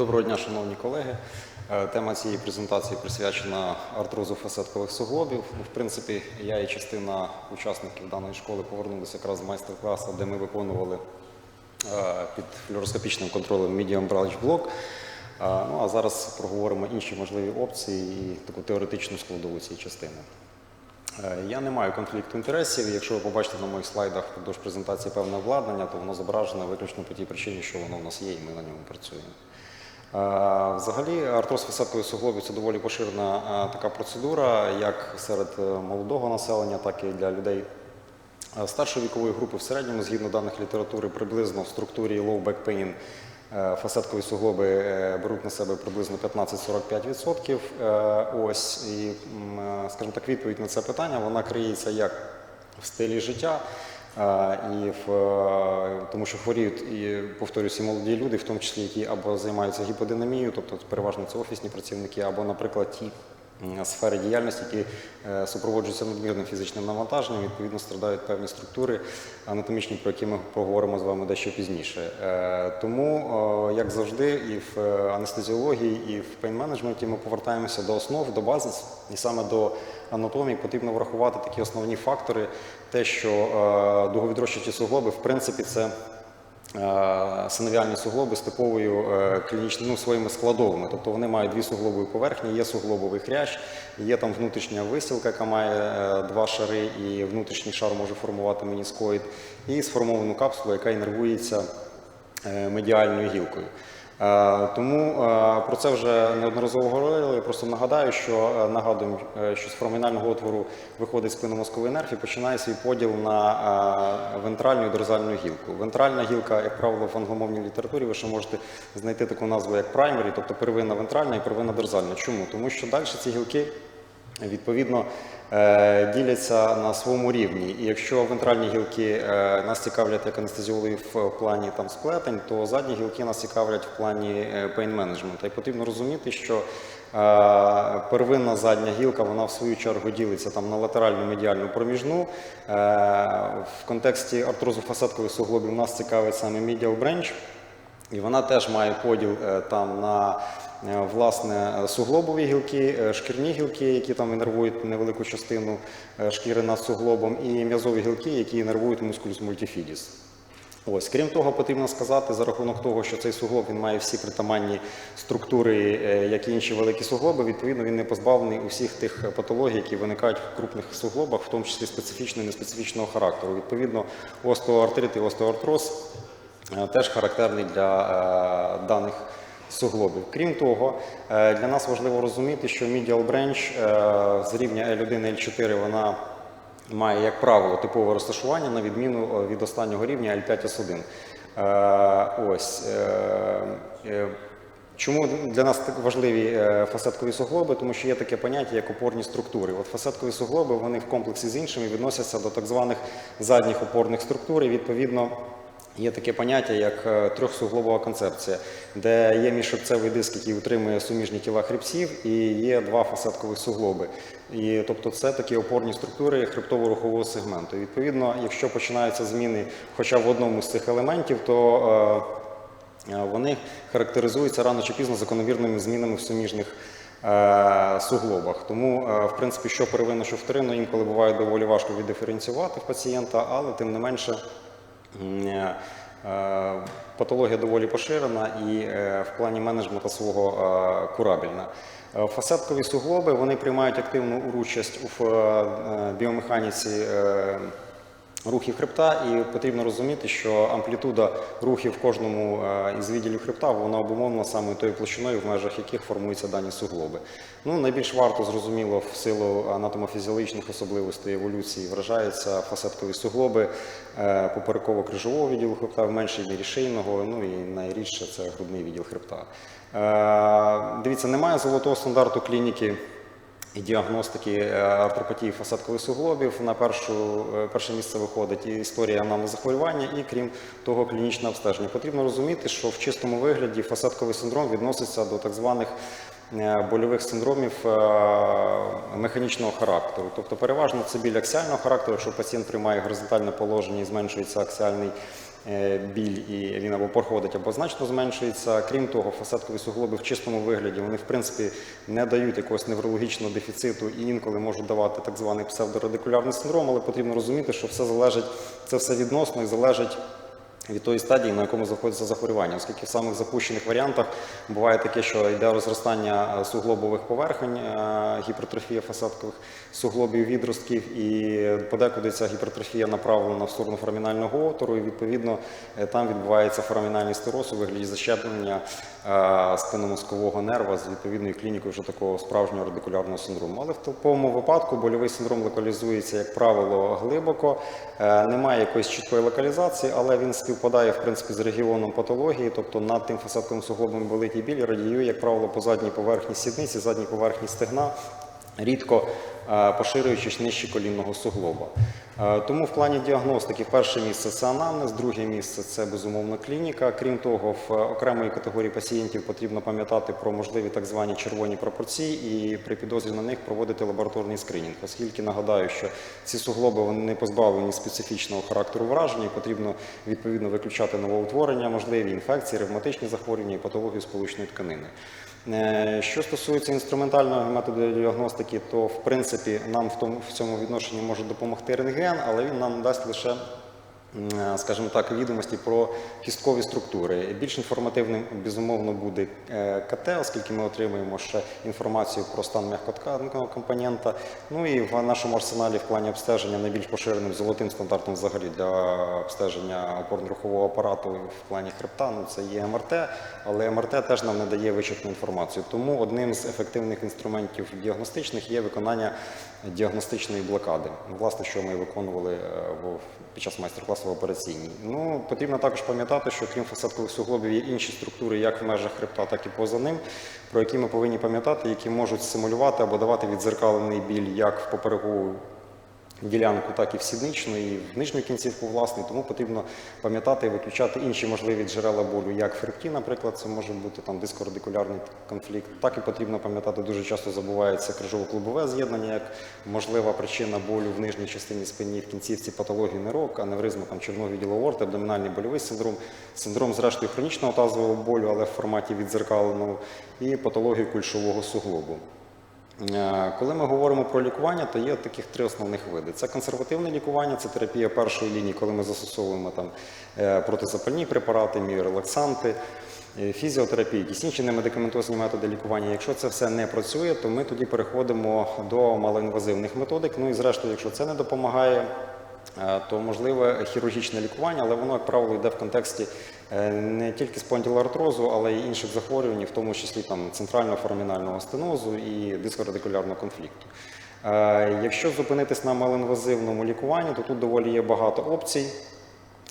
Доброго дня, шановні колеги. Е, Тема цієї презентації присвячена артрозу фасеткових суглобів. В принципі, я і частина учасників даної школи повернулися якраз з майстер-класу, де ми виконували е, під флюороскопічним контролем Medium Branch Block. Е, Ну а зараз проговоримо інші можливі опції і таку теоретичну складову цієї частини. Я не маю конфлікту інтересів. Якщо ви побачите на моїх слайдах впродовж презентації певне обладнання, то воно зображено виключно по тій причині, що воно в нас є, і ми на ньому працюємо. Е, Взагалі, артроз фасеткових суглобів це доволі поширена е, така процедура, як серед е, молодого населення, так і для людей старшої вікової групи. В середньому, згідно даних літератури, приблизно в структурі low back pain фасеткові суглоби беруть на себе приблизно 15-45%. Е, Ось і, скажімо так, відповідь на це питання вона криється як в стилі життя. І в, е, тому що хворіють і повторюся, молоді люди, в тому числі які або займаються гіподинамією, тобто переважно це офісні працівники, або, наприклад, ті сфери діяльності, які е, супроводжуються надмірним фізичним навантаженням, відповідно страдають певні структури анатомічні, про які ми поговоримо з вами дещо пізніше. Е, Тому, як завжди, і в анестезіології, і в пейн-менеджменті ми повертаємося до основ, до базис, і саме до анатомії потрібно врахувати такі основні фактори, те, що е, суглоби, в принципі, це е, синовіальні суглоби з типовою е, клінічною ну, своїми складовими. Тобто вони мають дві суглобові поверхні, є суглобовий хрящ, є там внутрішня висілка, яка має два шари, і внутрішній шар може формувати меніскоїд, і сформовану капсулу, яка інервується медіальною гілкою. Е, Тому е, про це вже неодноразово говорили. Я просто нагадаю, що е, нагадуємо, що з форамінального отвору виходить спинномозковий нерв і починає свій поділ на вентральну і дорзальну гілку. Вентральна гілка, як правило, в англомовній літературі ви ще можете знайти таку назву як праймері, тобто первинна вентральна і первинна дорзальна. Чому? Тому що далі ці гілки відповідно е, діляться на своєму рівні. І якщо вентральні гілки е, нас цікавлять як анестезіологів в плані там сплетень, то задні гілки нас цікавлять в плані пейн менеджменту. І потрібно розуміти, що е, первинна задня гілка, вона в свою чергу ділиться там на латеральну медіальну проміжну. В контексті артрозу фасеткових суглобів нас цікавить саме medial branch. І вона теж має поділ е, там на е, власне суглобові гілки, е, шкірні гілки, які там інервують невелику частину шкіри над суглобом, і м'язові гілки, які інервують мускулюс мультифідіс. Ось, крім того, потрібно сказати, за рахунок того, що цей суглоб він має всі притаманні структури, як і інші великі суглоби, відповідно, він не позбавлений усіх тих патологій, які виникають в крупних суглобах, в тому числі специфічного і неспецифічного характеру. Відповідно, остеоартрит і остеоартроз теж характерний для е, даних суглобів. Крім того, е, для нас важливо розуміти, що medial branch е, з рівня L1 L4 вона має, як правило, типове розташування на відміну е, від останнього рівня L5S1. Е, Ось. е, е, Чому для нас так важливі е, фасеткові суглоби? Тому що є таке поняття, як опорні структури. От фасеткові суглоби вони в комплексі з іншими відносяться до так званих задніх опорних структур. І відповідно є таке поняття, як е, трьохсуглобова концепція, де є міжшипцевий диск, який утримує суміжні тіла хребців, і є два фасеткових суглоби. І тобто це такі опорні структури хребтово-рухового сегменту. І, відповідно, якщо починаються зміни хоча б в одному з цих елементів, то е, Е, Вони характеризуються рано чи пізно закономірними змінами в суміжних е, суглобах. Тому, е, в принципі, що первинно, що вторинно, інколи буває доволі важко віддиференціювати в пацієнта, але тим не менше. Е, Патологія доволі поширена і е, в плані менеджменту свого е, курабельна. Фасадкові суглоби вони приймають активну участь у біомеханіці рухів хребта, і потрібно розуміти, що амплітуда рухів в кожному е, із відділів хребта вона обумовлена саме тою площиною, в межах яких формуються дані суглоби. Ну, найбільш варто, зрозуміло, в силу анатомофізіологічних особливостей еволюції вражаються фасеткові суглоби е, попереково-крижового відділу хребта, в меншій мірі шийного, ну і найрідше це грудний відділ хребта. Е, Дивіться, немає золотого стандарту клініки і діагностики е, артропатії фасадкових суглобів. На першу, е, перше місце виходить і історія анамнезу і крім того, клінічне обстеження. Потрібно розуміти, що в чистому вигляді фасадковий синдром відноситься до так званих е, больових синдромів е, механічного характеру. Тобто переважно це біль аксіального характеру, якщо пацієнт приймає горизонтальне положення і зменшується аксіальний е, біль і він або проходить, або значно зменшується. Крім того, фасеткові суглоби в чистому вигляді вони в принципі не дають якогось неврологічного дефіциту і інколи можуть давати так званий псевдорадикулярний синдром, але потрібно розуміти, що все залежить, це все відносно і залежить від тої стадії, на якому знаходиться захворювання, оскільки в самих запущених варіантах буває таке, що йде розростання е, суглобових поверхонь, е, гіпертрофія фасадкових суглобів відростків, і подекуди ця гіпертрофія направлена в сторону форамінального отвору, і відповідно е, там відбувається форамінальний стероз у вигляді защеплення спинномозкового нерва з відповідною клінікою вже такого справжнього радикулярного синдрому. Але в такому випадку больовий синдром локалізується, як правило, глибоко, немає якоїсь чіткої локалізації, але він співпадає в принципі з регіоном патології, тобто над тим фасадковим суглобом великий біль радіює, як правило, по задній поверхні сідниці, задній поверхні стегна. Рідко е, поширюючись нижче колінного суглоба. Е, Тому в плані діагностики перше місце це анамнез, друге місце це безумовно клініка. Крім того, в окремої категорії пацієнтів потрібно пам'ятати про можливі так звані червоні пропорції і при підозрі на них проводити лабораторний скринінг, оскільки нагадаю, що ці суглоби вони не позбавлені специфічного характеру враження, і потрібно відповідно виключати новоутворення, можливі інфекції, ревматичні захворювання і патологію сполучної тканини. Е, Що стосується інструментального методу діагностики, то в принципі нам в в цьому відношенні може допомогти рентген, але він нам дасть лише скажімо так, відомості про кісткові структури. Більш інформативним, безумовно, буде е, КТ, оскільки ми отримуємо ще інформацію про стан м'якотканного компонента. Ну і в нашому арсеналі в плані обстеження найбільш поширеним золотим стандартом взагалі для обстеження опорно-рухового апарату в плані хребта, ну це є МРТ, але МРТ теж нам не дає вичерпну інформацію. Тому одним з ефективних інструментів діагностичних є виконання діагностичної блокади. Власне, що ми виконували е, під час майстер-класу в операційній. Ну, потрібно також пам'ятати, що крім фасадкових суглобів є інші структури, як в межах хребта, так і поза ним, про які ми повинні пам'ятати, які можуть симулювати або давати відзеркалений біль як в поперекову ділянку, так і в сідничну, і в нижню кінцівку власне. Тому потрібно пам'ятати і виключати інші можливі джерела болю, як в хребті, наприклад, це може бути там дискорадикулярний конфлікт. Так і потрібно пам'ятати, дуже часто забувається крижово-клубове з'єднання, як можлива причина болю в нижній частині спині, в кінцівці патології нирок, аневризма там червоного відділу аорти, абдомінальний больовий синдром, синдром зрештою хронічного тазового болю, але в форматі відзеркаленого, і патологію кульшового суглобу. Е, Коли ми говоримо про лікування, то є таких три основних види. Це консервативне лікування, це терапія першої лінії, коли ми застосовуємо там е, протизапальні препарати, міорелаксанти, фізіотерапії, фізіотерапія, якісь інші немедикаментозні методи лікування. Якщо це все не працює, то ми тоді переходимо до малоінвазивних методик. Ну і зрештою, якщо це не допомагає, Е, то можливе хірургічне лікування, але воно, як правило, йде в контексті е, не тільки спондилоартрозу, але й інших захворювань, в тому числі там, центрального форамінального стенозу і дискорадикулярного конфлікту. Е, Якщо зупинитись на малоінвазивному лікуванні, то тут доволі є багато опцій.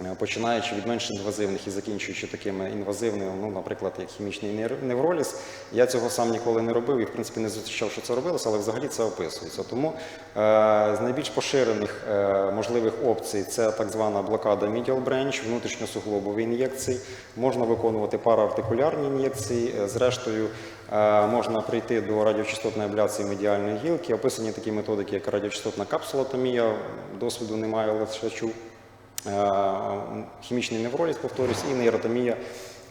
Е, Починаючи від менш інвазивних і закінчуючи такими інвазивними, ну, наприклад, як хімічний невроліз. Я цього сам ніколи не робив і, в принципі, не зустрічав, що це робилося, але взагалі це описується. Тому е, з найбільш поширених е, можливих опцій це так звана блокада medial branch, внутрішньосуглобові ін'єкції. Можна виконувати параартикулярні ін'єкції. Е, Зрештою, е, можна прийти до радіочастотної абляції медіальної гілки. Описані такі методики, як радіочастотна капсулотомія. Досвіду немає, але ще чув. Е, хімічний невроліз, повторюсь, і нейротомія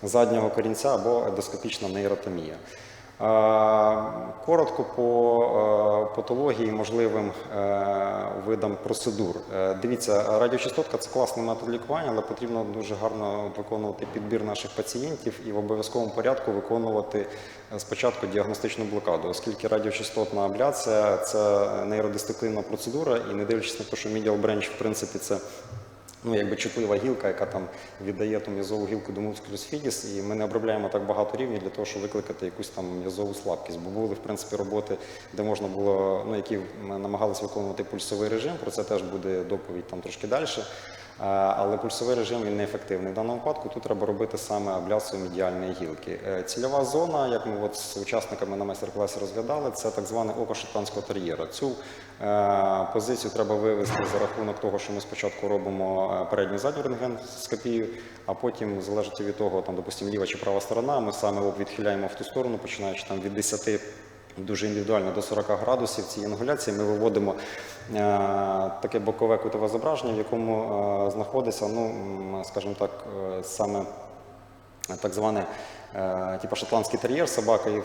заднього корінця або ендоскопічна нейротомія. Е, Коротко по е, патології, можливим видам процедур. Дивіться, радіочастотка це класний метод лікування, але потрібно дуже гарно виконувати підбір наших пацієнтів і в обов'язковому порядку виконувати спочатку діагностичну блокаду, оскільки радіочастотна абляція це нейродисциплінна процедура, і не дивлячись на те, що medial branch, в принципі, це ну, якби чутлива гілка, яка там віддає ту м'язову гілку до мускулюс фідіс, і ми не обробляємо так багато рівнів для того, щоб викликати якусь там м'язову слабкість. Бо були в принципі роботи, де можна було, ну які намагалися виконувати пульсовий режим. Про це теж буде доповідь там трошки далі. Але пульсовий режим він неефективний. В даному випадку тут треба робити саме абляцію медіальної гілки. Е, Цільова зона, як ми от з учасниками на майстер-класі розглядали, це так зване око шотландського тер'єра. Цю е, позицію треба вивести за рахунок того, що ми спочатку робимо е, передню задню рентгенскопію, а потім, залежить від того, там, допустимо, ліва чи права сторона, ми саме об відхиляємо в ту сторону, починаючи там від 10 дуже індивідуально до 40 градусів цієї інгуляції ми виводимо е, таке бокове кутове зображення, в якому е, знаходиться, ну, скажімо так, е, саме так зване е, типу шотландський тер'єр, собака. І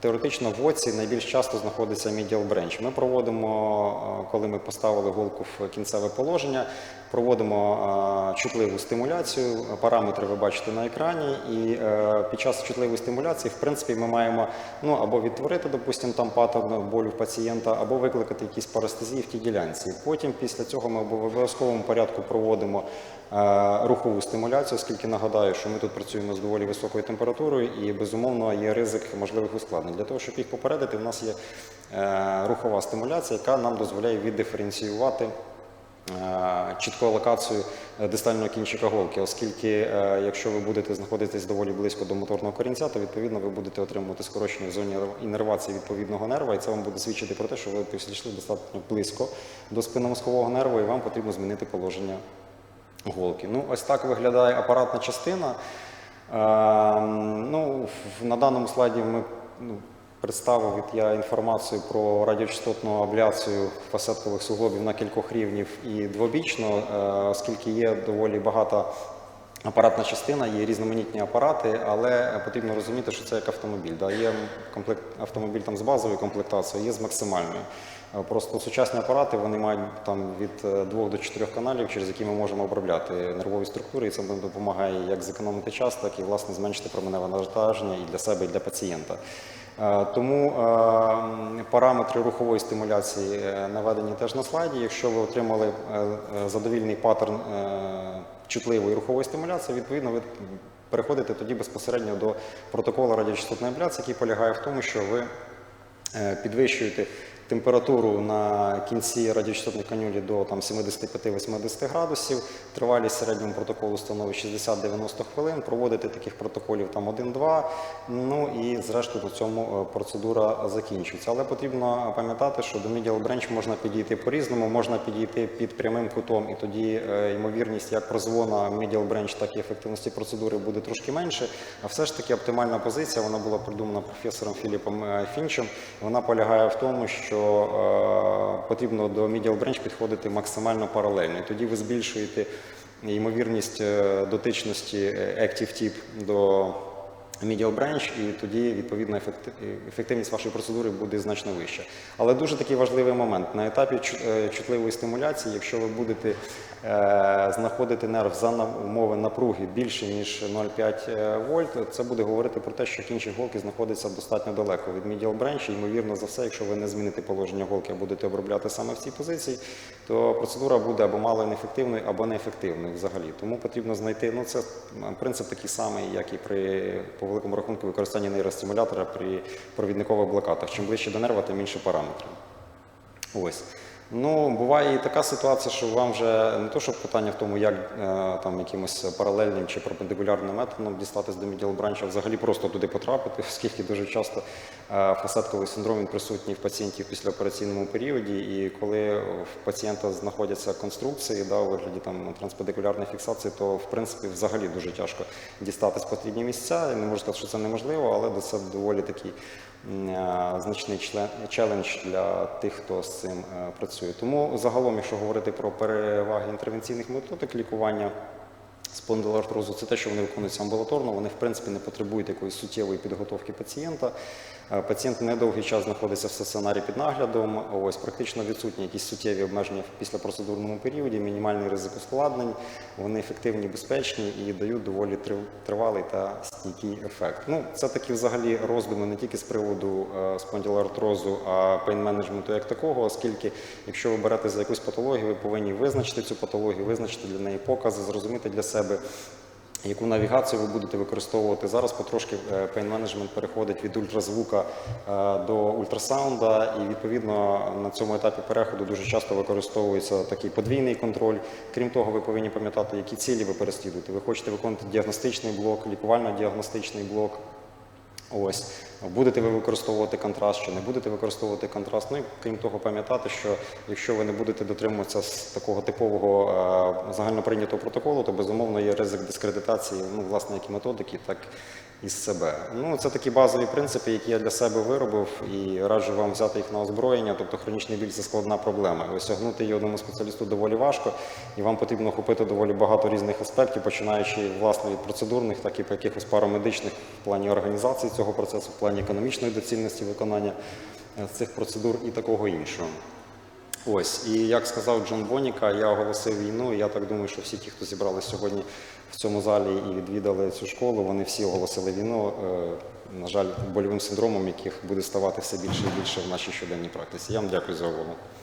теоретично в оці найбільш часто знаходиться medial branch. Ми проводимо, е, коли ми поставили голку в кінцеве положення, проводимо е, чутливу стимуляцію. Параметри ви бачите на екрані, і е, під час чутливої стимуляції, в принципі, ми маємо ну або відтворити, допустимо, там паттерн болю пацієнта, або викликати якісь парестезії в тій ділянці. Потім, після цього, ми в обов'язковому порядку проводимо рухову стимуляцію, оскільки нагадаю, що ми тут працюємо з доволі високою температурою і безумовно є ризик можливих ускладнень. Для того, щоб їх попередити, у нас є е, рухова стимуляція, яка нам дозволяє віддиференціювати е, чітку локацію е, дистального кінчика голки, оскільки е, якщо ви будете знаходитись доволі близько до моторного корінця, то відповідно ви будете отримувати скорочення в зоні інервації відповідного нерва, і це вам буде свідчити про те, що ви підійшли достатньо близько до спинномозкового нерву, і вам потрібно змінити положення голки. Ну, ось так виглядає апаратна частина. Е, ну, на даному слайді ми ну, представив я інформацію про радіочастотну абляцію фасеткових суглобів на кількох рівнів і двобічно, е, оскільки є доволі багата апаратна частина, є різноманітні апарати, але потрібно розуміти, що це як автомобіль. Да? Є комплект, автомобіль там з базовою комплектацією, є з максимальною. Е, Просто сучасні апарати вони мають там від е, двох до чотирьох каналів, через які ми можемо обробляти нервові структури, і це нам допомагає як зекономити час, так і власне зменшити променеве навантаження і для себе, і для пацієнта. Е, Тому е, параметри рухової стимуляції наведені теж на слайді. Якщо ви отримали задовільний паттерн чутливої рухової стимуляції, відповідно ви переходите тоді безпосередньо до протоколу радіочастотної абляції, який полягає в тому, що ви підвищуєте температуру на кінці радіочастотної канюлі до там, 75-80 градусів, тривалість середнього протоколу становить 60-90 хвилин, проводите таких протоколів там 1-2, ну і зрештою по цьому е, процедура закінчується. Але потрібно пам'ятати, що до medial branch можна підійти по-різному, можна підійти під прямим кутом, і тоді е, ймовірність як прозвона medial branch, так і ефективності процедури буде трошки менше. А все ж таки оптимальна позиція, вона була придумана професором Філіпом е, Фінчем. Вона полягає в тому, що е, потрібно до medial branch підходити максимально паралельно. Тоді ви збільшуєте ймовірність е, дотичності е, active tip до branch, і тоді відповідно ефекти- ефективність вашої процедури буде значно вища. Але дуже такий важливий момент на етапі е, чутливої стимуляції, якщо ви будете е, знаходити нерв за умови напруги більше ніж 0,5 е, вольт, це буде говорити про те, що кінчик голки знаходиться достатньо далеко від medial branch. Ймовірно за все, якщо ви не зміните положення голки, а будете обробляти саме в цій позиції, то процедура буде або мало неефективною, або неефективною взагалі. Тому потрібно знайти. Ну це принцип такий самий, як і при великому рахунку використання нейростимулятора при провідникових блокатах. Чим ближче до нерва, тим інші параметри. Ось. Ну, буває і така ситуація, що вам вже не то, що питання в тому, як е, там якимось паралельним чи перпендикулярним методом дістатись до medial branch, взагалі просто туди потрапити, оскільки дуже часто е, фасетковий синдром присутній в пацієнтів в післяопераційному періоді, і коли в пацієнта знаходяться конструкції да, у вигляді там транспедикулярної фіксації, то в принципі взагалі дуже тяжко дістатись потрібні місця. Я не можу сказати, що це неможливо, але це доволі такий значний член, челендж для тих, хто з цим е, працює. Тому загалом, якщо говорити про переваги інтервенційних методик лікування спондилоартрозу, це те, що вони виконуються амбулаторно, вони в принципі не потребують якоїсь суттєвої підготовки пацієнта. Е, Пацієнт недовгий час знаходиться в стаціонарі під наглядом. Ось практично відсутні якісь суттєві обмеження в післяпроцедурному періоді, мінімальний ризик ускладнень, вони ефективні, безпечні і дають доволі тривалий та стійкий ефект. Ну, це такі взагалі роздуми не тільки з приводу е, спондилоартрозу, а пейн-менеджменту як такого, оскільки якщо ви берете за якусь патологію, ви повинні визначити цю патологію, визначити для неї покази, зрозуміти для себе. Яку навігацію ви будете використовувати зараз? Потрошки пейн менеджмент переходить від ультразвука е, до ультрасаунда, і відповідно на цьому етапі переходу дуже часто використовується такий подвійний контроль. Крім того, ви повинні пам'ятати, які цілі ви переслідуєте. Ви хочете виконати діагностичний блок, лікувально-діагностичний блок. Ось Будете ви використовувати контраст чи не будете використовувати контраст. Ну і крім того, пам'ятати, що якщо ви не будете дотримуватися з такого типового е, загальноприйнятого протоколу, то безумовно є ризик дискредитації, ну власне, як і методики, так і з себе. Ну це такі базові принципи, які я для себе виробив, і раджу вам взяти їх на озброєння. Тобто хронічний біль це складна проблема. І Осягнути її одному спеціалісту доволі важко, і вам потрібно охопити доволі багато різних аспектів, починаючи власне від процедурних, так і по якихось парамедичних в плані організації цього процесу, в плані економічної доцільності виконання е, цих процедур і такого іншого. Ось, і як сказав Джон Боніка, я оголосив війну. І я так думаю, що всі ті, хто зібралися сьогодні в цьому залі і відвідали цю школу, вони всі оголосили війну. е, На жаль, больовим синдромом, яких буде ставати все більше і більше в нашій щоденній практиці. Я вам дякую за увагу.